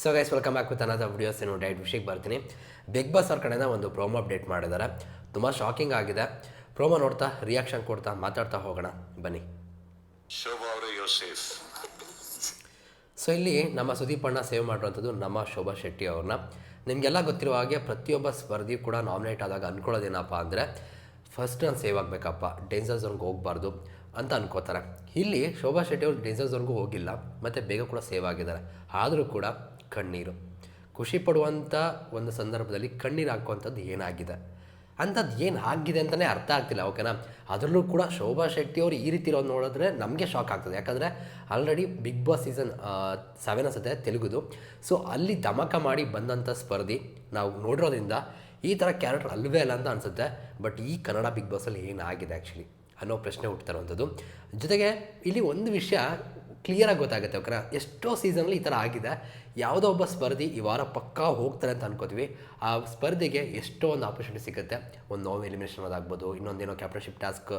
So guys welcome back with another videos ಏನು diet ವಿಷಯಕ್ಕೆ ಬರ್ತೀನಿ. ಬಿಗ್ ಬಾಸ್ ಅವ್ರ ಕಡೆಯಿಂದ ಒಂದು ಪ್ರೋಮೋ ಅಪ್ಡೇಟ್ ಮಾಡಿದ್ದಾರೆ. ತುಂಬ ಶಾಕಿಂಗ್ ಆಗಿದೆ. ಪ್ರೋಮೋ ನೋಡ್ತಾ ರಿಯಾಕ್ಷನ್ ಕೊಡ್ತಾ ಮಾತಾಡ್ತಾ ಹೋಗೋಣ. ಬನ್ನಿ. ಸೊ ಇಲ್ಲಿ ನಮ್ಮ ಸುದೀಪ್ ಅಣ್ಣ ಸೇವ್ ಮಾಡಿರುವಂಥದ್ದು ನಮ್ಮ ಶೋಭಾ ಶೆಟ್ಟಿ ಅವ್ರನ್ನ. ನಿಮಗೆಲ್ಲ ಗೊತ್ತಿರುವ ಹಾಗೆ ಪ್ರತಿಯೊಬ್ಬ ಸ್ಪರ್ಧಿ ಕೂಡ ನಾಮಿನೇಟ್ ಆದಾಗ ಅಂದ್ಕೊಳ್ಳೋದೇನಪ್ಪ ಅಂದರೆ ಫಸ್ಟ್ ನಾನು ಸೇವ್ ಆಗಬೇಕಪ್ಪ. ಡೇಂಜರ್ ಝೋನ್ಗೆ ಹೋಗಬಾರ್ದು ಅಂತ ಅನ್ಕೋತಾರೆ. ಇಲ್ಲಿ ಶೋಭಾ ಶೆಟ್ಟಿ ಅವರು ಡೇಂಜರ್ ಝೋನ್ಗೂ ಹೋಗಿಲ್ಲ. ಮತ್ತು ಬೇಗ ಕೂಡ ಸೇವ್ ಆಗಿದ್ದಾರೆ. ಆದರೂ ಕೂಡ ಕಣ್ಣೀರು. ಖುಷಿ ಪಡುವಂಥ ಒಂದು ಸಂದರ್ಭದಲ್ಲಿ ಕಣ್ಣೀರು ಹಾಕುವಂಥದ್ದು ಏನಾಗಿದೆ? ಅಂಥದ್ದು ಏನು ಆಗಿದೆ ಅಂತಲೇ ಅರ್ಥ ಆಗ್ತಿಲ್ಲ ಓಕೆನಾ ಅದರಲ್ಲೂ ಕೂಡ ಶೋಭಾ ಶೆಟ್ಟಿಯವರು ಈ ರೀತಿ ಇರೋದು ನೋಡಿದ್ರೆ ನಮಗೆ ಶಾಕ್ ಆಗ್ತದೆ. ಯಾಕಂದರೆ already big boss season seven ಅನ್ಸುತ್ತೆ, ತೆಲುಗುದು. ಸೊ ಅಲ್ಲಿ ಧಮಕ ಮಾಡಿ ಬಂದಂಥ ಸ್ಪರ್ಧಿ ನಾವು ನೋಡಿರೋದ್ರಿಂದ ಈ ಥರ ಕ್ಯಾರೆಕ್ಟರ್ ಅಲ್ವೇ ಅಲ್ಲ ಅಂತ ಅನಿಸುತ್ತೆ. ಬಟ್ ಈ ಕನ್ನಡ ಬಿಗ್ ಬಾಸಲ್ಲಿ ಏನಾಗಿದೆ ಆ್ಯಕ್ಚುಲಿ ಅನ್ನೋ ಪ್ರಶ್ನೆ ಹುಡ್ತಾ ಇರುವಂಥದ್ದು. ಜೊತೆಗೆ ಇಲ್ಲಿ ಒಂದು ವಿಷಯ ಕ್ಲಿಯರಾಗಿ ಗೊತ್ತಾಗುತ್ತೆ ಓಕೆನಾ ಎಷ್ಟೋ ಸೀಸನಲ್ಲಿ ಈ ಥರ ಆಗಿದೆ. ಯಾವುದೋ ಒಬ್ಬ ಸ್ಪರ್ಧಿ ಈ ವಾರ ಪಕ್ಕಾ ಹೋಗ್ತಾರೆ ಅಂತ ಅನ್ಕೋತೀವಿ. ಆ ಸ್ಪರ್ಧೆಗೆ ಎಷ್ಟೋ ಒಂದು ಆಪರ್ಚುನಿಟಿ ಸಿಗುತ್ತೆ. ಒಂದು ನೋವು ಎಲಿಮಿನೇಷನ್ ಅದಾಗ್ಬೋದು, ಇನ್ನೊಂದೇನೋ ಕ್ಯಾಪ್ಟನ್ಶಿಪ್ ಟಾಸ್ಕ್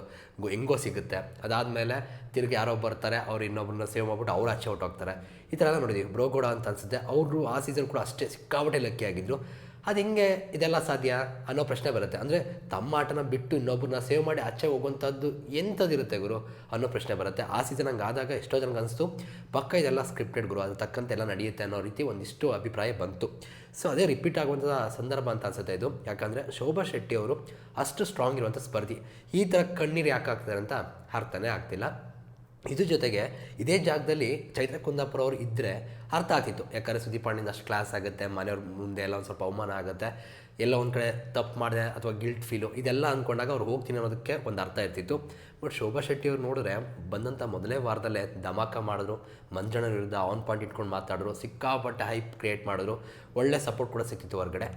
ಹೆಂಗೋ ಸಿಗುತ್ತೆ. ಅದಾದಮೇಲೆ ತಿರುಗಿ ಯಾರೋ ಬರ್ತಾರೆ, ಅವ್ರು ಇನ್ನೊಬ್ಬರನ್ನ ಸೇವ್ ಮಾಡ್ಬಿಟ್ಟು ಅವ್ರು ಆಚೆ ಔಟ್ ಹೋಗ್ತಾರೆ ಈ ಥರ ಎಲ್ಲ ನೋಡಿದ್ದೀವಿ ಬ್ರೋಗೋಡ ಅಂತ ಅನಿಸುತ್ತೆ. ಅವರು ಆ ಸೀಸನ್ ಕೂಡ ಅಷ್ಟೇ ಸಿಕ್ಕಾಪಟ್ಟೆ ಲಕ್ಕಿ ಆಗಿದ್ರು. ಅದು ಹಿಂಗೆ ಇದೆಲ್ಲ ಸಾಧ್ಯ ಅನ್ನೋ ಪ್ರಶ್ನೆ ಬರುತ್ತೆ. ಅಂದರೆ ತಮ್ಮ ಆಟನ ಬಿಟ್ಟು ಇನ್ನೊಬ್ಬರನ್ನ ಸೇವ್ ಮಾಡಿ ಆಚೆ ಹೋಗುವಂಥದ್ದು ಎಂಥದ್ದಿರುತ್ತೆ ಗುರು ಅನ್ನೋ ಪ್ರಶ್ನೆ ಬರುತ್ತೆ. ಆ ಸೀಸನ್ ಹಂಗೆ ಆದಾಗ ಎಷ್ಟೋ ಜನಕ್ಕೆ ಅನಿಸ್ತು, ಪಕ್ಕ ಇದೆಲ್ಲ ಸ್ಕ್ರಿಪ್ಟೆಡ್ ಗುರು, ಅದು ತಕ್ಕಂತೆ ಎಲ್ಲ ನಡೆಯುತ್ತೆ ಅನ್ನೋ ರೀತಿ ಒಂದಿಷ್ಟು ಅಭಿಪ್ರಾಯ ಬಂತು. ಸೊ ಅದೇ ರಿಪೀಟ್ ಆಗುವಂಥ ಸಂದರ್ಭ ಅಂತ ಅನ್ಸುತ್ತೆ ಇದು. ಯಾಕಂದರೆ ಶೋಭಾ ಶೆಟ್ಟಿ ಅವರು ಅಷ್ಟು ಸ್ಟ್ರಾಂಗ್ ಇರುವಂಥ ಸ್ಪರ್ಧಿ. ಈ ಥರ ಕಣ್ಣೀರು ಯಾಕೆ ಆಗ್ತಾರೆ ಅಂತ ಅರ್ಥನೇ ಆಗ್ತಿಲ್ಲ. ಇದ್ರ ಜೊತೆಗೆ ಇದೇ ಜಾಗದಲ್ಲಿ ಚೈತ್ರ ಕುಂದಾಪುರ ಅವರು ಇದ್ದರೆ ಅರ್ಥ ಆಗ್ತಿತ್ತು. ಯಾಕಂದರೆ ಸುದೀಪ್ ಅಣ್ಣಿಂದ ಅಷ್ಟು ಕ್ಲಾಸ್ ಆಗುತ್ತೆ, ಮನೆಯವ್ರ ಮುಂದೆ ಎಲ್ಲ ಒಂದು ಸ್ವಲ್ಪ ಅವಮಾನ ಆಗುತ್ತೆ, ಎಲ್ಲ ಒಂದು ಕಡೆ ತಪ್ಪು ಮಾಡಿದೆ ಅಥವಾ ಗಿಲ್ಟ್ ಫೀಲು ಇದೆಲ್ಲ ಅಂದ್ಕೊಂಡಾಗ ಅವ್ರು ಹೋಗ್ತೀನಿ ಅನ್ನೋದಕ್ಕೆ ಒಂದು ಅರ್ಥ ಇರ್ತಿತ್ತು. ಬಟ್ ಶೋಭಾ ಶೆಟ್ಟಿ ಅವ್ರು ನೋಡಿದ್ರೆ ಬಂದಂಥ ಮೊದಲೇ ವಾರದಲ್ಲೇ ಧಮಾಕ ಮಾಡಿದ್ರು ಮಂಜಣ್ಣ ವಿರುದ್ಧ ಆನ್ ಪಾಯಿಂಟ್ ಇಟ್ಕೊಂಡು ಮಾತಾಡಿದ್ರು, ಸಿಕ್ಕಾಪಟ್ಟೆ ಹೈಪ್ ಕ್ರಿಯೇಟ್ ಮಾಡಿದ್ರು, ಒಳ್ಳೆ ಸಪೋರ್ಟ್ ಕೂಡ ಸಿಕ್ತಿತ್ತು ಹೊರಗಡೆ.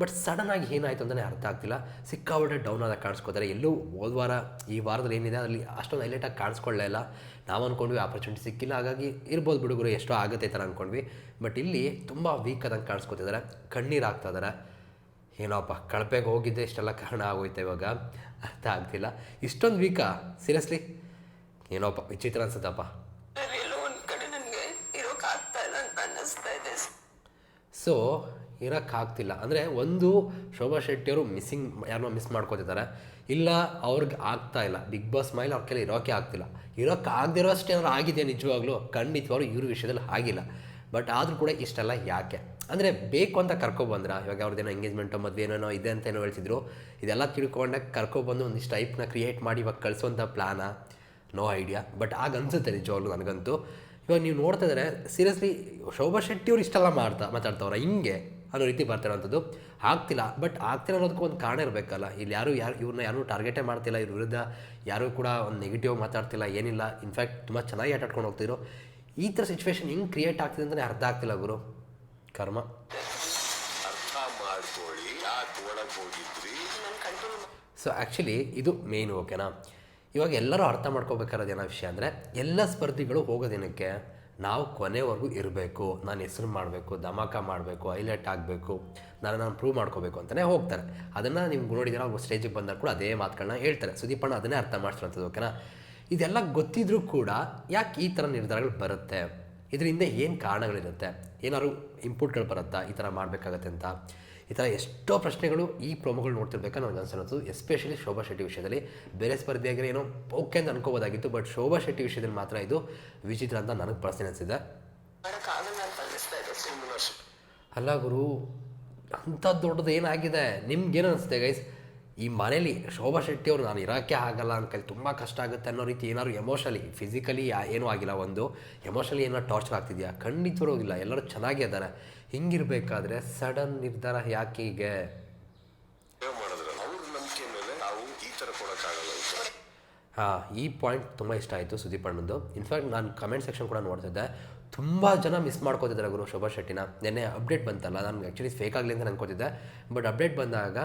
ಬಟ್ ಸಡನ್ನಾಗಿ ಏನಾಯಿತು ಅಂತಲೇ ಅರ್ಥ ಆಗ್ತಿಲ್ಲ. ಸಿಕ್ಕಾಪಟ್ಟೆ ಡೌನ್ ಆದಾಗ ಕಾಣಿಸ್ಕೋತಾರೆ. ಎಲ್ಲೂ ಹೋದ ವಾರ, ಈ ವಾರದಲ್ಲಿ ಏನಿದೆ, ಅದರಲ್ಲಿ ಅಷ್ಟೊಂದು ಹೈಲೈಟಾಗಿ ಕಾಣಿಸ್ಕೊಳ್ಳೇ ಇಲ್ಲ. ನಾವು ಅಂದ್ಕೊಂಡ್ವಿ ಆಪರ್ಚುನಿಟಿ ಸಿಕ್ಕಿಲ್ಲ ಹಾಗಾಗಿ ಇರ್ಬೋದು ಬಿಡುಗರು ಎಷ್ಟೋ ಆಗುತ್ತೆ ಥರ ಅಂದ್ಕೊಂಡ್ವಿ ಬಟ್ ಇಲ್ಲಿ ತುಂಬ ವೀಕ್ ಆದಂಗೆ ಕಾಣಿಸ್ಕೊತಿದ್ದಾರೆ ಕಣ್ಣೀರು ಆಗ್ತಾ ಇದ್ದಾರೆ ಏನೋಪ್ಪ ಕಳಪೆಗೆ ಹೋಗಿದ್ದೆ ಇಷ್ಟೆಲ್ಲ ಕಾರಣ ಆಗೋಯ್ತೆ ಇವಾಗ? ಅರ್ಥ ಆಗ್ತಿಲ್ಲ. ಇಷ್ಟೊಂದು ವೀಕಾ ಸೀರಿಯಸ್ಲಿ ಏನೋಪ್ಪ ವಿಚಿತ್ರ ಅನ್ಸುತ್ತಪ್ಪ. ಸೊ ಇರೋಕ್ಕಾಗ್ತಿಲ್ಲ. ಅಂದರೆ ಒಂದು ಶೋಭಾ ಶೆಟ್ಟಿಯವರು ಮಿಸ್ಸಿಂಗ್ ಯಾರನ್ನೋ ಮಿಸ್ ಮಾಡ್ಕೋತಿದ್ದಾರೆ. ಇಲ್ಲ, ಅವ್ರಿಗೆ ಆಗ್ತಾ ಇಲ್ಲ. ಬಿಗ್ ಬಾಸ್ ಮೈಲ್ ಅವ್ರ ಕೆಲ ಇರೋಕ್ಕೆ ಆಗ್ತಿಲ್ಲ. ಇರೋಕ್ಕೆ ಆಗದಿರೋ ಅಷ್ಟು ಏನಾದ್ರು ಆಗಿದೆ ನಿಜವಾಗ್ಲೂ? ಖಂಡಿತವಾಗ್ಲೂ ಇವ್ರ ವಿಷಯದಲ್ಲಿ ಆಗಿಲ್ಲ. ಬಟ್ ಆದರೂ ಕೂಡ ಇಷ್ಟೆಲ್ಲ ಯಾಕೆ? ಅಂದರೆ ಬೇಕು ಅಂತ ಕರ್ಕೊಬಂದ್ರ ಇವಾಗ ಅವ್ರದ್ದೇನೋ ಎಂಗೇಜ್ಮೆಂಟು ಮದುವೆ ಏನೇನೋ ಇದೆ ಅಂತ ಏನೋ ಹೇಳ್ತಿದ್ರು. ಇದೆಲ್ಲ ತಿಳ್ಕೊಂಡಾಗ ಕರ್ಕೊಬಂದು ಒಂದಿಷ್ಟು ಟೈಪ್ನ ಕ್ರಿಯೇಟ್ ಮಾಡಿ ಇವಾಗ ಕಳಿಸೋಂಥ ಪ್ಲಾನ ನೋ ಐಡಿಯಾ ಬಟ್ ಆಗ ಅನ್ಸುತ್ತೆ ನಿಜವಾಗ್ಲೂ ನನಗಂತೂ. ಇವಾಗ ನೀವು ನೋಡ್ತಾ ಇದ್ದಾರೆ ಸೀರಿಯಸ್ಲಿ ಶೋಭಾ ಶೆಟ್ಟಿ ಅವ್ರು ಇಷ್ಟೆಲ್ಲ ಮಾಡ್ತಾ ಮಾತಾಡ್ತಾವ್ರ? ಹಿಂಗೆ. ಅನ್ನೋ ರೀತಿ ಬರ್ತಿರೋವಂಥದ್ದು ಆಗ್ತಿಲ್ಲ. ಬಟ್ ಆಗ್ತಿಲ್ಲ ಅನ್ನೋದಕ್ಕೂ ಒಂದು ಕಾರಣ ಇರಬೇಕಲ್ಲ. ಇಲ್ಲಿ ಯಾರು ಯಾರು ಇವ್ರನ್ನ ಯಾರೂ ಟಾರ್ಗೆಟೇ ಮಾಡ್ತಿಲ್ಲ ಇವ್ರ ವಿರುದ್ಧ ಯಾರೂ ಕೂಡ ಒಂದು ನೆಗೆಟಿವ್ ಮಾತಾಡ್ತಿಲ್ಲ ಏನಿಲ್ಲ. ಇನ್ಫ್ಯಾಕ್ಟ್ ತುಂಬ ಚೆನ್ನಾಗಿ ಆಟಾಡ್ಕೊಂಡು ಹೋಗ್ತಿದ್ರು. ಈ ಥರ ಸಿಚುವೇಶನ್ ಹೆಂಗೆ ಕ್ರಿಯೇಟ್ ಆಗ್ತಿದೆ ಅಂತಲೇ ಅರ್ಥ ಆಗ್ತಿಲ್ಲ ಗುರು. ಕರ್ಮ. ಸೊ ಆ್ಯಕ್ಚುಲಿ ಇದು ಮೇನ್ ಓಕೆನಾ ಇವಾಗ ಎಲ್ಲರೂ ಅರ್ಥ ಮಾಡ್ಕೋಬೇಕಾರೋದು ಏನೋ ವಿಷಯ ಅಂದರೆ ಎಲ್ಲ ಸ್ಪರ್ಧಿಗಳು ಹೋಗೋದೇನಕ್ಕೆ ನಾವು ಕೊನೆವರೆಗೂ ಇರಬೇಕು, ನಾನು ಹೆಸರು ಮಾಡಬೇಕು, ಧಮಾಕ ಮಾಡಬೇಕು, ಹೈಲೈಟ್ ಆಗಬೇಕು, ನಾನು ನಾನು ಪ್ರೂವ್ ಮಾಡ್ಕೋಬೇಕು ಅಂತಲೇ ಹೋಗ್ತಾರೆ. ಅದನ್ನು ನಿಮ್ಗೆ ನೋಡಿದ್ರೆ ಅವ್ರು ಸ್ಟೇಜಿಗೆ ಬಂದಾಗ ಕೂಡ ಅದೇ ಮಾತುಗಳನ್ನ ಹೇಳ್ತಾರೆ. ಸುದೀಪಣ್ಣ ಅದನ್ನೇ ಅರ್ಥ ಮಾಡ್ತಿರೋಂಥದ್ದು ಓಕೆನಾ ಇದೆಲ್ಲ ಗೊತ್ತಿದ್ರೂ ಕೂಡ ಯಾಕೆ ಈ ಥರ ನಿರ್ಧಾರಗಳು ಬರುತ್ತೆ? ಇದರಿಂದ ಏನು ಕಾರಣಗಳಿರುತ್ತೆ? ಏನಾದ್ರು ಇಂಪುಟ್ಗಳು ಬರುತ್ತಾ? ಈ ಥರ ಮಾಡಬೇಕಾಗತ್ತೆ ಅಂತ? ಈ ಥರ ಎಷ್ಟೋ ಪ್ರಶ್ನೆಗಳು ಈ ಪ್ರೋಮೋಗಳು ನೋಡ್ತಿರ್ಬೇಕಾ ನನಗೆ ಅನ್ಸೋದು. ಎಸ್ಪೆಷಲಿ ಶೋಭಾ ಶೆಟ್ಟಿ ವಿಷಯದಲ್ಲಿ. ಬೇರೆ ಸ್ಪರ್ಧೆಯಾಗಿರೋ ಏನೋ ಓಕೆ ಅಂತ ಅನ್ಕೋಬೋದಾಗಿತ್ತು ಬಟ್ ಶೋಭಾ ಶೆಟ್ಟಿ ವಿಷಯದಲ್ಲಿ ಮಾತ್ರ ಇದು ವಿಚಿತ್ರ ಅಂತ ನನಗೆ ಪರ್ಸನ್ ಅನಿಸಿದೆ. ಅಲ್ಲ ಗುರು, ಅಂಥ ದೊಡ್ಡದು ಏನಾಗಿದೆ? ನಿಮ್ಗೇನು ಅನಿಸುತ್ತೆ ಗೈಸ್ ಈ ಮನೇಲಿ ಶೋಭಾ ಶೆಟ್ಟಿ ಅವರು ನಾನು ಇರೋಕ್ಕೆ ಆಗಲ್ಲ ಕೈ ತುಂಬ ಕಷ್ಟ ಆಗುತ್ತೆ ಅನ್ನೋ ರೀತಿ ಏನಾದ್ರು ಎಮೋಷನಲಿ ಫಿಸಿಕಲಿ ಏನೂ ಆಗಿಲ್ಲ ಒಂದು. ಎಮೋಷನಲಿ ಏನೋ ಟಾರ್ಚರ್ ಆಗ್ತಿದೆಯಾ? ಖಂಡಿತವಾಗಿಲ್ಲ ಎಲ್ಲರೂ ಚೆನ್ನಾಗೇ ಇದ್ದಾರೆ. ಹಿಂಗಿರ್ಬೇಕಾದ್ರೆ ಸಡನ್ ನಿರ್ಧಾರ ಯಾಕೆ ಹೀಗೆ? ಹಾಂ ಈ ಪಾಯಿಂಟ್ ತುಂಬ ಇಷ್ಟ ಆಯಿತು ಸುದೀಪ್ ಅಣ್ಣಂದು. ಇನ್ಫ್ಯಾಕ್ಟ್ ನಾನು ಕಮೆಂಟ್ ಸೆಕ್ಷನ್ ಕೂಡ ನೋಡ್ತಿದ್ದೆ ತುಂಬ ಜನ ಮಿಸ್ ಮಾಡ್ಕೋತಿದ್ದಾರೆ ಗುರು ಶೋಭಾ ಶೆಟ್ಟಿನ. ನೆನ್ನೆ ಅಪ್ಡೇಟ್ ಬಂತಲ್ಲ ನಾನು ಆ್ಯಕ್ಚುಲಿ ಫೇಕ್ ಆಗಲಿ ಅಂತ ಅನ್ಕೋತಿದ್ದೆ. ಬಟ್ ಅಪ್ಡೇಟ್ ಬಂದಾಗ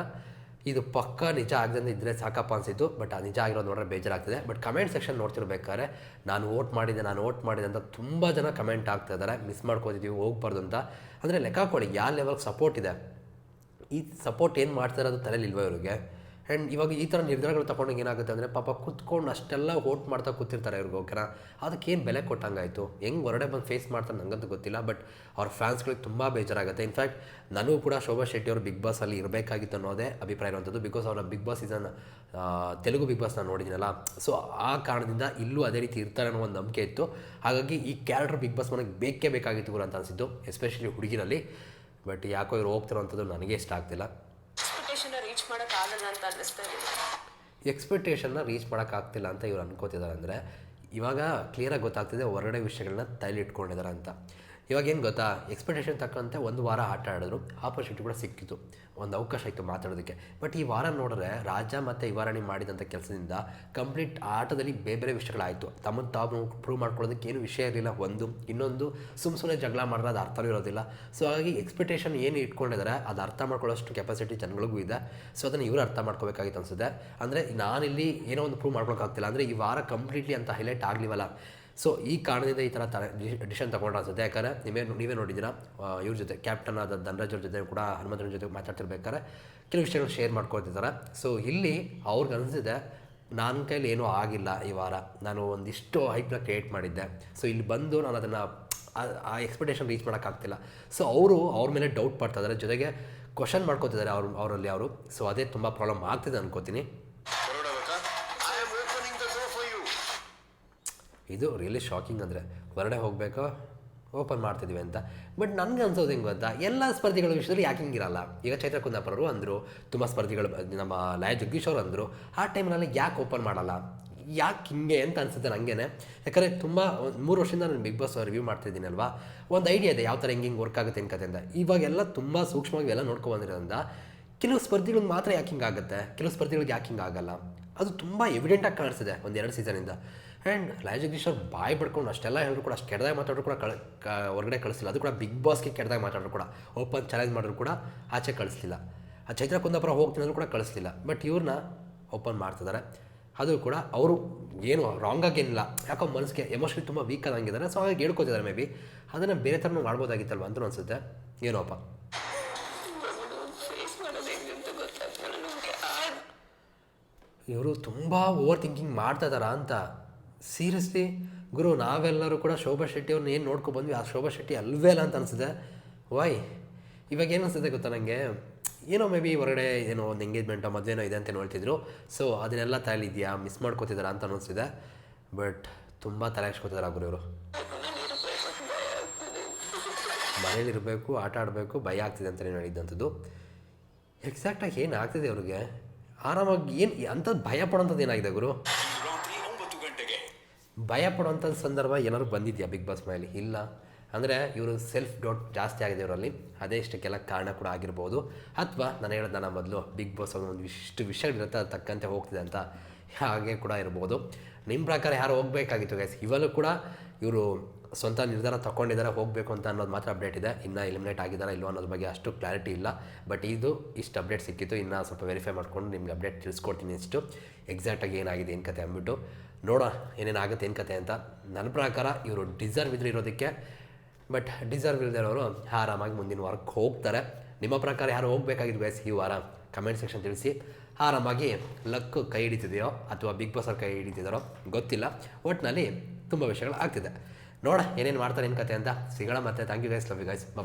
ಇದು ಪಕ್ಕ ನಿಜ ಆಗದಂತೆ ಇದ್ದರೆ ಸಾಕಪ್ಪ ಅನಿಸಿತ್ತು ಬಟ್ ಆ ನಿಜ ಆಗಿರೋದು ನೋಡ್ರೆ ಬೇಜಾರಾಗ್ತದೆ. ಬಟ್ ಕಮೆಂಟ್ ಸೆಕ್ಷನ್ ನೋಡ್ತಿರ್ಬೇಕಾದ್ರೆ, ನಾನು ವೋಟ್ ಮಾಡಿದೆ, ನಾನು ವೋಟ್ ಮಾಡಿದೆ ಅಂತ ತುಂಬ ಜನ ಕಮೆಂಟ್ ಆಗ್ತಾ ಇದ್ದಾರೆ. ಮಿಸ್ ಮಾಡ್ಕೋತಿದ್ದೀವಿ ಹೋಗ್ಬಾರ್ದು ಅಂತ. ಅಂದರೆ ಲೆಕ್ಕ ಕೊಡಿ ಯಾವ ಲೆವೆಲ್ಗೆ ಸಪೋರ್ಟ್ ಇದೆ? ಈ ಸಪೋರ್ಟ್ ಏನು ಮಾಡ್ತಾ ಇರೋದು ತಲೆಯಲ್ಲಿ ಇಲ್ವೋ ಇವ್ರಿಗೆ? ಆ್ಯಂಡ್ ಇವಾಗ ಈ ಥರ ನಿರ್ಧಾರಗಳು ತಗೊಂಡಾಗ ಏನಾಗುತ್ತೆ ಅಂದರೆ ಪಾಪ ಕುತ್ಕೊಂಡು ಅಷ್ಟೆಲ್ಲ ವೋಟ್ ಮಾಡ್ತಾ ಕೂತಿರ್ತಾರೆ ಇವ್ರಿಗೆ ಓಕೆನಾ ಅದಕ್ಕೇನು ಬೆಲೆ ಕೊಟ್ಟಂಗಾಯಿತು? ಹೆಂಗೆ ಹೊರಡೆ ಬಂದು ಫೇಸ್ ಮಾಡ್ತಾರೆ ನನಗಂತೂ ಗೊತ್ತಿಲ್ಲ ಬಟ್ ಅವ್ರ ಫ್ಯಾನ್ಸ್ಗಳಿಗೆ ತುಂಬ ಬೇಜಾರಾಗುತ್ತೆ. ಇನ್ಫ್ಯಾಕ್ಟ್ ನನಗೂ ಕೂಡ ಶೋಭಾ ಶೆಟ್ಟಿ ಅವರು ಬಿಗ್ ಬಾಸಲ್ಲಿ ಇರಬೇಕಾಗಿತ್ತು ಅನ್ನೋದೇ ಅಭಿಪ್ರಾಯ ಇರುವಂಥದ್ದು ಬಿಕಾಸ್ ಅವರ big boss season Telugu big boss ನಾನು ನೋಡಿದ್ದೀನಲ್ಲ ಸೊ ಆ ಕಾರಣದಿಂದ ಇಲ್ಲೂ ಅದೇ ರೀತಿ ಇರ್ತಾರೆ ಅನ್ನೋ ಒಂದು ನಂಬಿಕೆ ಇತ್ತು. ಹಾಗಾಗಿ ಈ ಕ್ಯಾರೆಕ್ಟರ್ ಬಿಗ್ ಬಾಸ್ ಮನೆಗೆ ಬೇಕೇ ಬೇಕಾಗಿತ್ತು ಗುರು ಅಂತ ಅನಿಸಿದ್ದು ಎಸ್ಪೆಷಲಿ ಹುಡುಗಿರಲ್ಲಿ. ಬಟ್ ಯಾಕೋ ಇವ್ರು ಹೋಗ್ತಿರೋವಂಥದ್ದು ನನಗೆ ಇಷ್ಟ ಆಗ್ತಿಲ್ಲ. ಅಂತ ಅನ್ನಿಸ್ತಾ ಎಕ್ಸ್ಪೆಕ್ಟೇಷನ್ನ ರೀಚ್ ಮಾಡೋಕ್ಕಾಗ್ತಿಲ್ಲ ಅಂತ ಇವ್ರು ಅನ್ಕೋತಿದ್ದಾರೆ. ಅಂದರೆ ಇವಾಗ ಕ್ಲಿಯರಾಗಿ ಗೊತ್ತಾಗ್ತಿದೆ ಹೊರಗಡೆ ವಿಷಯಗಳನ್ನ ತಲೆಲಿಟ್ಕೊಂಡಿದ್ದಾರೆ ಅಂತ. ಇವಾಗ ಏನು ಗೊತ್ತಾ? ಎಕ್ಸ್ಪೆಕ್ಟೇಷನ್ ತಕ್ಕಂತೆ ಒಂದು ವಾರ ಆಟ ಆಡಿದ್ರು ಆಪರ್ಚುನಿಟಿ ಕೂಡ ಸಿಕ್ಕಿತು. ಒಂದು ಅವಕಾಶ ಇತ್ತು ಮಾತಾಡೋದಕ್ಕೆ. ಬಟ್ ಈ ವಾರ ನೋಡಿದ್ರೆ ರಾಜ ಮತ್ತು ಯುವರಾಣಿ ಮಾಡಿದಂಥ ಕೆಲಸದಿಂದ ಕಂಪ್ಲೀಟ್ ಆಟದಲ್ಲಿ ಬೇರೆ ಬೇರೆ ವಿಷಯಗಳಾಯಿತು. ತಮ್ಮನ್ನು ತಾವು ಪ್ರೂವ್ ಮಾಡ್ಕೊಳ್ಳೋದಕ್ಕೆ ಏನು ವಿಷಯ ಇರಲಿಲ್ಲ. ಒಂದು, ಇನ್ನೊಂದು ಸುಮ್ಮ ಸುಮ್ಮನೆ ಜಗಳ ಮಾಡಿದ್ರೆ ಅದು ಅರ್ಥವೂ ಇರೋದಿಲ್ಲ. ಸೊ ಹಾಗಾಗಿ ಎಕ್ಸ್ಪೆಕ್ಟೇಷನ್ ಏನು ಇಟ್ಕೊಂಡಿದ್ದಾರೆ, ಅದು ಅರ್ಥ ಮಾಡ್ಕೊಳ್ಳೋಷ್ಟು ಕೆಪಾಸಿಟಿ ಜನಗಳಿಗೂ ಇದೆ. ಸೊ ಅದನ್ನು ಇವರು ಅರ್ಥ ಮಾಡ್ಕೋಬೇಕಾಗಿತ್ತು ಅನಿಸುತ್ತೆ. ಅಂದರೆ ನಾನಿಲ್ಲಿ ಏನೋ ಒಂದು ಪ್ರೂವ್ ಮಾಡ್ಕೊಳಕ್ಕಾಗ್ತಿಲ್ಲ. ಅಂದರೆ ಈ ವಾರ ಕಂಪ್ಲೀಟ್ಲಿ ಅಂತ ಹೈಲೈಟ್ ಆಗಲಿವಲ್ಲ. ಸೊ ಈ ಕಾರಣದಿಂದ ಈ ಥರ ತ ಡಿಸಿಷನ್ ತೊಗೊಂಡ್ರೆ ಅನ್ಸುತ್ತೆ. ಯಾಕಂದರೆ ನೀವೇ ನೀವೇ ನೋಡಿದ್ದೀರಾ ಇವ್ರ ಜೊತೆ ಕ್ಯಾಪ್ಟನ್ ಆದ ಧನರಾಜ್ ಅವ್ರ ಜೊತೆ ಕೂಡ ಹನುಮಂತನ ಜೊತೆ ಮಾತಾಡ್ತಿರ್ಬೇಕಾದ್ರೆ ಕೆಲವು ವಿಷಯಗಳು ಶೇರ್ ಮಾಡ್ಕೊಳ್ತಿದ್ದಾರೆ. ಸೊ ಇಲ್ಲಿ ಅವ್ರಿಗೆ ಅನಿಸಿದೆ ನನ್ನ ಕೈಲಿ ಏನೂ ಆಗಿಲ್ಲ ಈ ವಾರ. ನಾನು ಒಂದಿಷ್ಟು ಹೈಪ್ನ ಕ್ರಿಯೇಟ್ ಮಾಡಿದ್ದೆ. ಸೊ ಇಲ್ಲಿ ಬಂದು ನಾನು ಅದನ್ನು, ಆ ಎಕ್ಸ್ಪೆಕ್ಟೇಷನ್ ರೀಚ್ ಮಾಡೋಕ್ಕಾಗ್ತಿಲ್ಲ ಸೊ ಅವರು ಅವ್ರ ಮೇಲೆ ಡೌಟ್ ಪಡ್ತಾ ಇದ್ದಾರೆ ಜೊತೆಗೆ ಕ್ವಶನ್ ಮಾಡ್ಕೋತಿದ್ದಾರೆ ಅವ್ರು, ಅವರಲ್ಲಿ ಅವರು. ಸೊ ಅದೇ ತುಂಬ ಪ್ರಾಬ್ಲಮ್ ಆಗ್ತಿದೆ ಅನ್ಕೋತೀನಿ. ಇದು ರಿಯಲಿ ಶಾಕಿಂಗ್ ಅಂದರೆ ಹೊರಡೆ ಹೋಗಬೇಕು? ಓಪನ್ ಮಾಡ್ತಿದ್ವಿ ಅಂತ. ಬಟ್ ನನಗೆ ಅನ್ಸೋದು ಹೆಂಗೆ ಗೊತ್ತಾ? ಎಲ್ಲ ಸ್ಪರ್ಧಿಗಳ ವಿಷಯದಲ್ಲಿ ಯಾಕೆ ಹಿಂಗಿರಲ್ಲ? ಈಗ ಚೈತ್ರ ಕುಂದಾಪುರರು ಅಂದರು, ತುಂಬ ಸ್ಪರ್ಧಿಗಳು, ನಮ್ಮ ಲಯ ಜಗ್ಗೀಶ್ ಅವರು ಅಂದರು, ಆ ಟೈಮ್ನಲ್ಲಿ ಯಾಕೆ ಓಪನ್ ಮಾಡಲ್ಲ? ಯಾಕೆ ಹಿಂಗೆ ಅಂತ ಅನಿಸುತ್ತೆ ನನಗೇನೆ ಯಾಕಂದರೆ ತುಂಬ ಒಂದು ಮೂರು ವರ್ಷದಿಂದ ನಾನು ಬಿಗ್ ಬಾಸ್ ರಿವ್ಯೂ ಮಾಡ್ತಿದ್ದೀನಲ್ವಾ? ಒಂದು ಐಡಿಯಾ ಇದೆ, ಯಾವ ಥರ ಹೆಂಗೆ ಹಿಂಗೆ ವರ್ಕ್ ಆಗುತ್ತೆ ಅಂತ ಅಂತ. ಇವಾಗೆಲ್ಲ ತುಂಬ ಸೂಕ್ಷ್ಮವಾಗಿ ಎಲ್ಲ ನೋಡ್ಕೊಬಂದಿರೋದ್ರಿಂದ, ಕೆಲವು ಸ್ಪರ್ಧಿಗಳಿಗೆ ಮಾತ್ರ ಯಾಕೆ ಹಿಂಗೆ ಆಗುತ್ತೆ? ಕೆಲವು ಸ್ಪರ್ಧಿಗಳಿಗೆ ಯಾಕೆ ಹಿಂಗೆ ಆಗಲ್ಲ? ಅದು ತುಂಬ ಎವಿಡೆಂಟಾಗಿ ಕಾಣಿಸ್ತಿದೆ ಒಂದು ಎರಡು ಸೀಸನಿಂದ ಆ್ಯಂಡ್ ಲಯ ಜಗದೀಶ್ ಅವ್ರು ಬಾಯಿ ಪಡ್ಕೊಂಡು ಅಷ್ಟೆಲ್ಲ ಹೇಳಿದ್ರು ಕೂಡ ಅಷ್ಟು ಕೆಡ್ದಾಗ ಮಾತಾಡೋರು ಕೂಡ ಕಳ್ ಹೊರಗಡೆ ಕಳಿಸಿಲ್ಲ. ಅದು ಕೂಡ ಬಿಗ್ ಬಾಸ್ಗೆ ಕೆಡ್ದಾಗ ಮಾತಾಡೋರು ಕೂಡ. ಓಪನ್ ಚಾಲೆಂಜ್ ಮಾಡಿದ್ರು ಕೂಡ ಆಚೆ ಕಳಿಸ್ಲಿಲ್ಲ. ಆ ಚೈತ್ರ ಕುಂದಾಪುರ ಹೋಗ್ತೀನಿ ಕೂಡ ಕಳಿಸ್ಲಿಲ್ಲ. ಬಟ್ ಇವ್ರನ್ನ ಓಪನ್ ಮಾಡ್ತಿದ್ದಾರೆ ಅದು ಕೂಡ ಅವರು ಏನು ರಾಂಗ್ ಏನಿಲ್ಲ. ಯಾಕೋ ಮನಸ್ಸಿಗೆ ಎಮೋಷನ್ ತುಂಬ ವೀಕ್ ಆದಂಗಿದ್ದಾರೆ ಸೊ ಹಾಗಾಗಿ ಹೇಳ್ಕೊತಿದ್ದಾರೆ ಮೇ ಬಿ ಅದನ್ನು ಬೇರೆ ಥರನೂ ಮಾಡ್ಬೋದಾಗಿತ್ತಲ್ವ ಅಂತ ಅನಿಸುತ್ತೆ. ಏನೋಪ್ಪ? ಇವರು ತುಂಬ ಓವರ್ ಥಿಂಕಿಂಗ್ ಮಾಡ್ತಾ ಇದ್ದಾರಾ ಅಂತ ಸೀರಿಯಸ್ಲಿ, ಗುರು, ನಾವೆಲ್ಲರೂ ಕೂಡ ಶೋಭಾ ಶೆಟ್ಟಿ ಅವ್ರನ್ನ ಏನು ನೋಡ್ಕೊ ಬಂದ್ವಿ, ಆ ಶೋಭಾ ಶೆಟ್ಟಿ ಅಲ್ವೇ ಅಲ್ಲ ಅಂತ ಅನಿಸಿದೆ ವೈ ಇವಾಗ ಏನು ಅನಿಸುತ್ತೆ ಗೊತ್ತಾ ನನಗೆ ಏನೋ ಮೇ ಬಿ ಹೊರಗಡೆ ಏನೋ ಒಂದು ಎಂಗೇಜ್ಮೆಂಟೋ ಮದುವೆನೋ ಇದೆ ಅಂತ ಹೇಳ್ತಿದ್ರು. ಸೊ ಅದನ್ನೆಲ್ಲ ತಲೆಲಿದೆಯಾ ಮಿಸ್ ಮಾಡ್ಕೋತಿದ್ದಾರಾ ಅಂತ ಅನಿಸ್ತಿದೆ. ಬಟ್ ತುಂಬ ತಲೆ ಹಚ್ಕೋತಿದ್ದಾರೆ ಗುರು ಇವರು? ಮನೇಲಿರಬೇಕು ಆಟ ಆಡಬೇಕು, ಭಯ ಆಗ್ತಿದೆ ಅಂತಲೇ ಹೇಳಿದ್ದಂಥದ್ದು ಎಕ್ಸಾಕ್ಟಾಗಿ ಏನು ಆಗ್ತಿದೆ ಅವ್ರಿಗೆ ಆರಾಮಾಗಿ ಏನು ಅಂಥದ್ದು ಭಯ ಪಡೋಂಥದ್ದು ಏನಾಗಿದೆ ಗುರು? ಭಯ ಪಡುವಂಥ ಸಂದರ್ಭ ಏನಾದ್ರು ಬಂದಿದೆಯಾ ಬಿಗ್ ಬಾಸ್ ಮನೆಯಲ್ಲಿ? ಇಲ್ಲ. ಅಂದರೆ ಇವರು ಸೆಲ್ಫ್ ಡೌಟ್ ಜಾಸ್ತಿ ಆಗಿದೆ ಇವರಲ್ಲಿ. ಅದೇ ಇಷ್ಟಕ್ಕೆಲ್ಲ ಕಾರಣ ಕೂಡ ಆಗಿರ್ಬೋದು. ಅಥವಾ ನಾನು ಹೇಳಿದ ನಾನು ಮೊದಲು ಬಿಗ್ ಬಾಸ್ ಒಂದು ಇಷ್ಟು ವಿಷಯಗಳಿರುತ್ತೆ ಅದು ತಕ್ಕಂತೆ ಹೋಗ್ತಿದೆ ಅಂತ ಹಾಗೆ ಕೂಡ ಇರ್ಬೋದು. ನಿಮ್ಮ ಪ್ರಕಾರ ಯಾರು ಹೋಗಬೇಕಾಗಿತ್ತು ಗೈಸ್ ಇವಲ್ಲೂ ಕೂಡ ಇವರು ಸ್ವಂತ ನಿರ್ಧಾರ ತಗೊಂಡಿದ್ದಾರೆ ಹೋಗಬೇಕು ಅಂತ ಅನ್ನೋದು ಮಾತ್ರ ಅಪ್ಡೇಟ್ ಇದೆ. ಇನ್ನು ಎಲಿಮಿನೇಟ್ ಆಗಿದ್ದಾರೆ ಇಲ್ಲೋ ಅನ್ನೋದ್ರ ಬಗ್ಗೆ ಅಷ್ಟು ಕ್ಲಾರಿಟಿ ಇಲ್ಲ. ಬಟ್ ಇದು ಇಷ್ಟು ಅಪ್ಡೇಟ್ ಸಿಕ್ಕಿತ್ತು. ಇನ್ನು ಸ್ವಲ್ಪ ವೆರಿಫೈ ಮಾಡ್ಕೊಂಡು ನಿಮ್ಗೆ ಅಪ್ಡೇಟ್ ತಿಳಿಸ್ಕೊಡ್ತೀನಿ ಇಷ್ಟು. ಎಕ್ಸಾಕ್ಟಾಗಿ ಏನಾಗಿದೆ, ಏನು ಕತೆ ಅಂದ್ಬಿಟ್ಟು. ನೋಡೋಣ ಏನೇನಾಗುತ್ತೆ ಏನು ಕತೆ ಅಂತ. ನನ್ನ ಪ್ರಕಾರ ಇವರು ಡಿಸರ್ವ್ ಇದ್ರೆ ಇರೋದಕ್ಕೆ ಬಟ್ ಡಿಸರ್ವ್ ಇರೋರು ಆರಾಮಾಗಿ ಮುಂದಿನ ವಾರಕ್ಕೆ ಹೋಗ್ತಾರೆ. ನಿಮ್ಮ ಪ್ರಕಾರ ಯಾರು ಹೋಗಬೇಕಾಗಿದ್ದು ಬಯಸಿ ಈ ವಾರ? ಕಮೆಂಟ್ ಸೆಕ್ಷನ್ ತಿಳಿಸಿ. ಆರಾಮಾಗಿ ಲಕ್ಕು ಕೈ ಹಿಡಿತಿದೆಯೋ ಅಥವಾ ಬಿಗ್ ಬಾಸ್ ಕೈ ಹಿಡಿತಿದಾರೋ ಗೊತ್ತಿಲ್ಲ. ಒಟ್ಟಿನಲ್ಲಿ ತುಂಬ ವಿಷಯಗಳು ಆಗ್ತಿದೆ. ನೋಡ ಏನೇನು ಮಾಡ್ತಾರೆ ಏನು ಕತೆ ಅಂತ ಸಿಗೋಣ ಮತ್ತೆ. Thank you guys love you guys